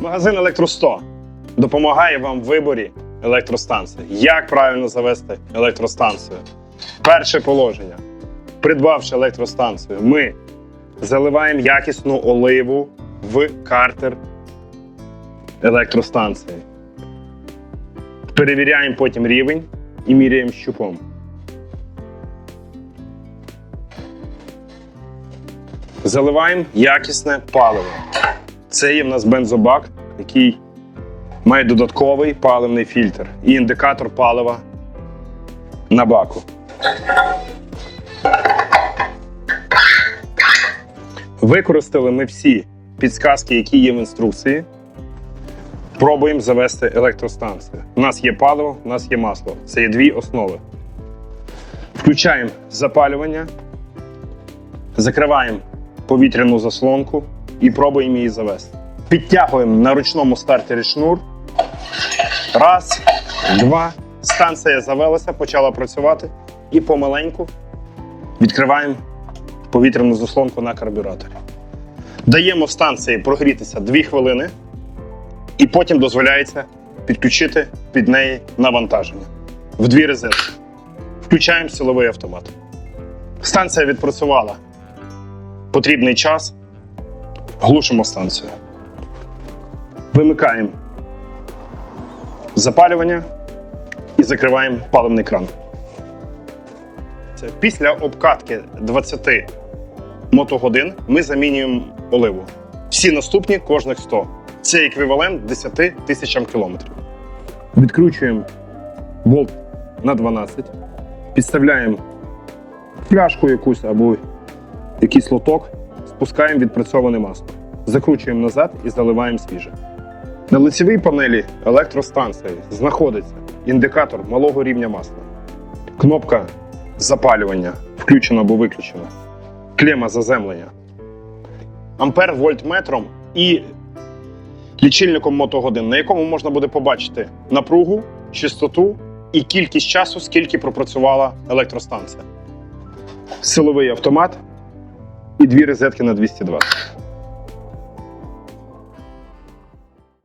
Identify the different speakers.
Speaker 1: Магазин Електро 100 допомагає вам в виборі електростанції. Як правильно завести електростанцію? Перше положення. Придбавши електростанцію, ми заливаємо якісну оливу в картер електростанції. Перевіряємо потім рівень і міряємо щупом. Заливаємо якісне паливо. Це є в нас бензобак, який має додатковий паливний фільтр і індикатор палива на баку. Використали ми всі підсказки, які є в інструкції. Пробуємо завести електростанцію. У нас є паливо, у нас є масло. Це є дві основи. Включаємо запалювання, закриваємо повітряну заслонку і пробуємо її завести. Підтягуємо на ручному стартері шнур. Раз, два. Станція завелася, почала працювати. І помаленьку відкриваємо повітряну заслонку на карбюраторі. Даємо станції прогрітися 2 хвилини, і потім дозволяється підключити під неї навантаження в дві резини. Включаємо силовий автомат. Станція відпрацювала потрібний час. Глушимо станцію. Вимикаємо запалювання і закриваємо паливний кран. Після обкатки 20 мотогодин ми замінюємо оливу. Всі наступні кожних 100. Це еквівалент 10 тисячам кілометрів. Відкручуємо болт на 12, підставляємо пляшку якусь або якийсь лоток, спускаємо відпрацьоване масло. Закручуємо назад і заливаємо свіже. На лицевій панелі електростанції знаходиться індикатор малого рівня масла, кнопка запалювання включена або виключена, клема заземлення, ампер вольтметром і лічильником мотогодин, на якому можна буде побачити напругу, частоту і кількість часу, скільки пропрацювала електростанція. Силовий автомат і дві розетки на 220.